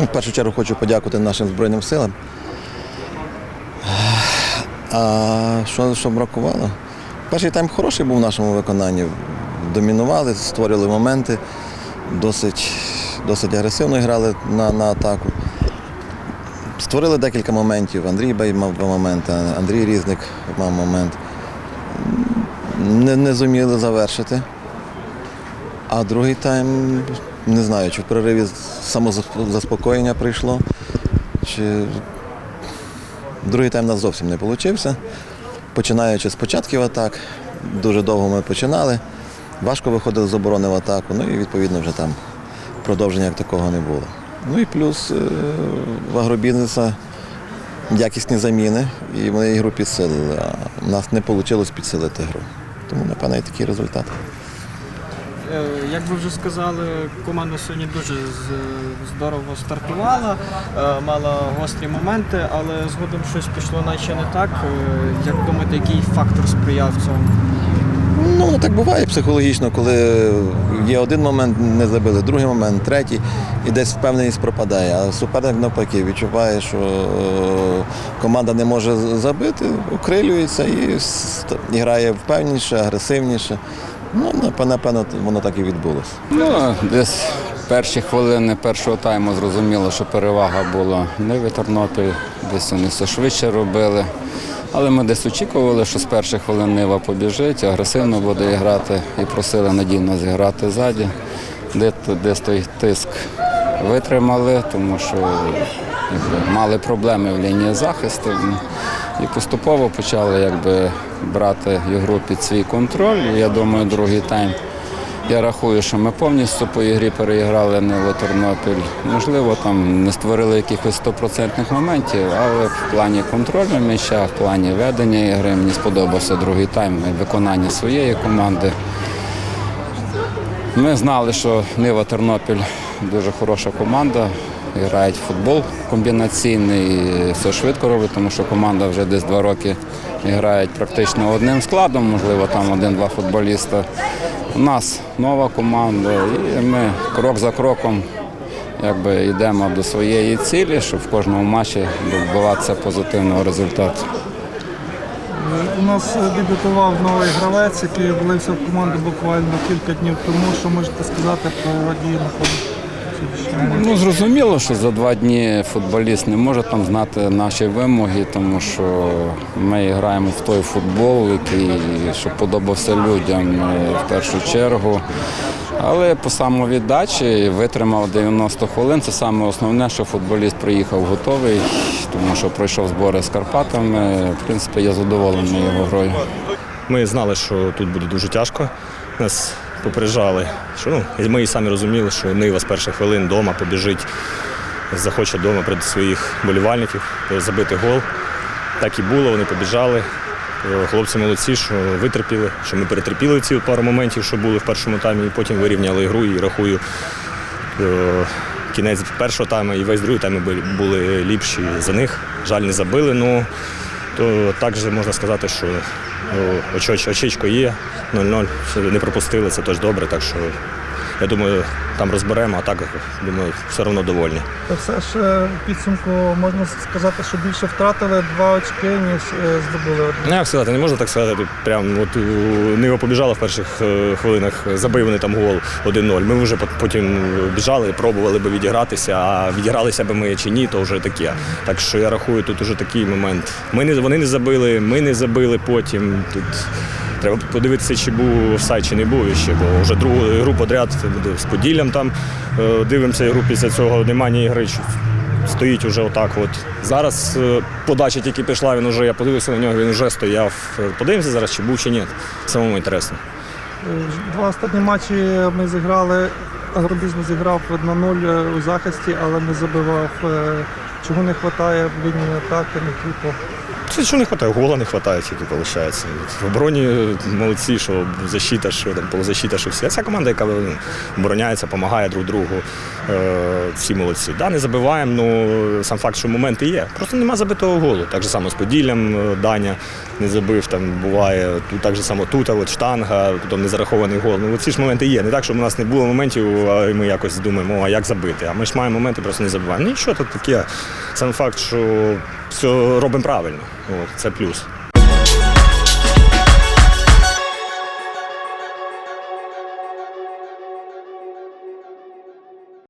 Ну, В першу чергу хочу подякувати нашим Збройним силам. А що, що бракувало? Перший тайм хороший був в нашому виконанні. Домінували, створювали моменти, досить, досить агресивно грали на, на атаку. Створили декілька моментів. Андрій Бей мав два моменти, Андрій Різник мав момент. Не, не зуміли завершити. А другий тайм, не знаю, чи в перериві самозаспокоєння прийшло, чи другий тайм у нас зовсім не вийшов. Починаючи з початків атак, дуже довго ми починали, важко виходили з оборони в атаку, ну і відповідно вже там продовження як такого не було. Ну і плюс е, в агробізнеса якісні заміни, і вони ігру підсилили. А в нас не вийшло підсилити гру. Тому, напевно, і такий результат. Е, Як ви вже сказали, команда сьогодні дуже здорово стартувала, е, мала гострі моменти, але згодом щось пішло наче не так. Е, Як думаєте, який фактор сприяв цьому? Ну, так буває психологічно, коли є один момент, не забили, другий момент, третій, і десь впевненість пропадає. А суперник навпаки відчуває, що команда не може забити, окрилюється і і грає впевненіше, агресивніше. Ну, напевно, воно так і відбулося. Ну, десь перші хвилини першого тайму зрозуміло, що перевага була не в Тернопіль, десь вони все швидше робили. Але ми десь очікували, що з перших хвилин Нива побіжить, агресивно буде грати і просили надійно зіграти ззаді. Де, десь той тиск витримали, тому що якби, мали проблеми в лінії захисту. І поступово почали якби, брати ігру під свій контроль. Я думаю, другий тайм я рахую, що ми повністю по ігрі переіграли Ниву Тернопіль. Можливо, там не створили якихось стопроцентних моментів, але в плані контролю м'яча, в плані ведення ігри мені сподобався другий тайм і виконання своєї команди. Ми знали, що Нива Тернопіль дуже хороша команда. Грають в футбол комбінаційний, і все швидко робить, тому що команда вже десь два роки грають практично одним складом, можливо, там один-два футболіста. У нас нова команда, і ми крок за кроком якби, йдемо до своєї цілі, щоб в кожному матчі добиватися позитивного результату. У нас е, дебютував новий гравець, який влився в команду буквально кілька днів тому. Що можете сказати про дії на полі? Ну, зрозуміло, що за два дні футболіст не може там знати наші вимоги, тому що ми граємо в той футбол, який щоб подобався людям е, в першу чергу. Але по самовіддачі витримав 90 хвилин. Це саме основне, що футболіст приїхав готовий, тому що пройшов збори з Карпатами. В принципі, я задоволений його грою. Ми знали, що тут буде дуже тяжко. Нас попереджали, що ну, ми і самі розуміли, що Нива з перших хвилин вдома побіжить, захоче вдома проти своїх болівальників забити гол. Так і було, вони побіжали. Хлопці молодці, що витерпіли, що ми перетерпіли ці пару моментів, що були в першому таймі, і потім вирівняли гру і рахую. Кінець першого тайму і весь другий тайм були- ліпші за них. Жаль, не забили. Ну то також можна сказати, що ну, очечко є, 0-0, що не пропустили, це теж добре. Так що я думаю, там розберемо, а так думаю, все одно довольні. Та все ж е, в підсумку можна сказати, що більше втратили два очки, ніж е, здобули. Ну, як сказати, не можна так сказати. Прям от Нива побіжала в перших е, хвилинах, забив вони там гол 1-0. Ми вже потім біжали, пробували би відігратися, а відігралися би ми чи ні, то вже таке. Так що я рахую, тут уже такий момент. Ми не, вони не забили, ми не забили потім. Тут треба подивитися, чи був офсайд, чи не був ще, бо вже другу гру подряд з Поділлям там е, дивимося ігру після цього немає ігри. Стоїть уже отак. От зараз е, подача тільки пішла. Він уже я подивився на нього. Він вже стояв. Е, Подивимося зараз, чи був чи ні. Самому інтересно. Два останні матчі ми зіграли. Агробізнес зіграв на нуль е, у захисті, але не забивав. Чого не вистачає в лінії атаки, не типу. Це що не вистачає, гола не вистачає тільки, виходить. В обороні молодці, що защита, що там полузащита, що всі. Ця команда, яка ну, обороняється, допомагає друг другу. Е, всі молодці. Да, не забиваємо, ну сам факт, що моменти є. Просто нема забитого голу. Так же само з Поділлям е, Даня не забив, там буває. Тут так же само тут, от штанга, потім не зарахований гол. Ну ці ж моменти є. Не так, що у нас не було моментів, а ми якось думаємо, а як забити. А ми ж маємо моменти, просто не забиваємо. Нічого тут таке. Сам факт, що все робимо правильно. От, це плюс.